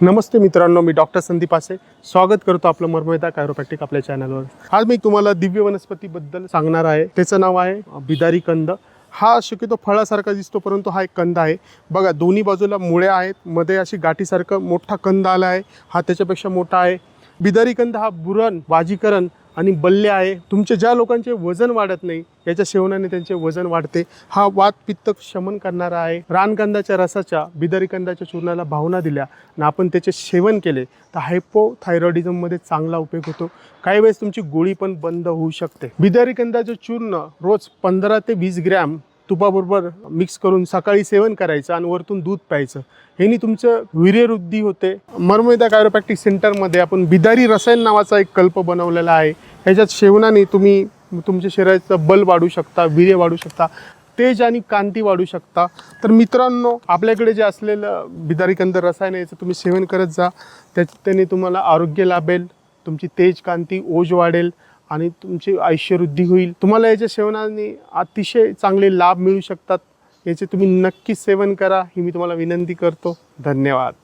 नमस्ते मित्रांनो मी डॉक्टर संदीप आसे. स्वागत करतो आपलं मर्मवेदा कायरोपॅक्टिक आपल्या चॅनलवर आज मी तुम्हाला दिव्य वनस्पतीबद्दल सांगणार आहे. त्याचं नाव आहे बिदारी कंद. हा शक्यतो फळासारखा दिसतो परंतु हा एक कंद आहे. बघा दोन्ही बाजूला मुळ्या आहेत. मध्ये अशी गाठीसारखं मोठा कंद आला आहे. हा त्याच्यापेक्षा मोठा आहे. बिदारी कंद हा बुरण वाजीकरण आणि बल्ले आहे. तुमचे ज्या लोकांचे वजन वाढत नाही याच्या सेवनाने त्यांचे वजन वाढते. हा वात पित्त शमन करणारा आहे. रानगंधाच्या रसाच्या बिदारी कंदाच्या चूर्णाला भावना दिल्या आणि आपण त्याचे सेवन केले तर हायपोथायरॉइडिझममध्ये चांगला उपयोग होतो. काही वेळेस तुमची गोळी पण बंद होऊ शकते. बिदरीकंदाचं चूर्ण रोज पंधरा ते वीस ग्रॅम तुपाबरोबर मिक्स करून सकाळी सेवन करायचं आणि वरतून दूध प्यायचं. ह्यानी तुमचं वीर्यवृद्धी होते. मर्मवेदा कायरोपॅक्टिक सेंटरमध्ये आपण बिदारी रसायन नावाचा एक कल्प बनवलेला आहे. ह्याच्यात सेवनाने तुम्ही तुमच्या शरीराचं बल वाढू शकता वीर्य वाढू शकता तेज आणि कांती वाढू शकता. तर मित्रांनो आपल्याकडे जे असलेलं बिदारीकंद रसायन आहे याचं तुम्ही सेवन करत जा. त्या त्याने तुम्हाला आरोग्य लाभेल तुमची तेज कांती ओज वाढेल. आणि तुमची आयुष्यवृद्धी होईल. तुम्हाला याच्या सेवनाने अतिशय चांगले लाभ मिळू शकतात. याचे तुम्ही नक्कीच सेवन करा ही मी तुम्हाला विनंती करतो. धन्यवाद.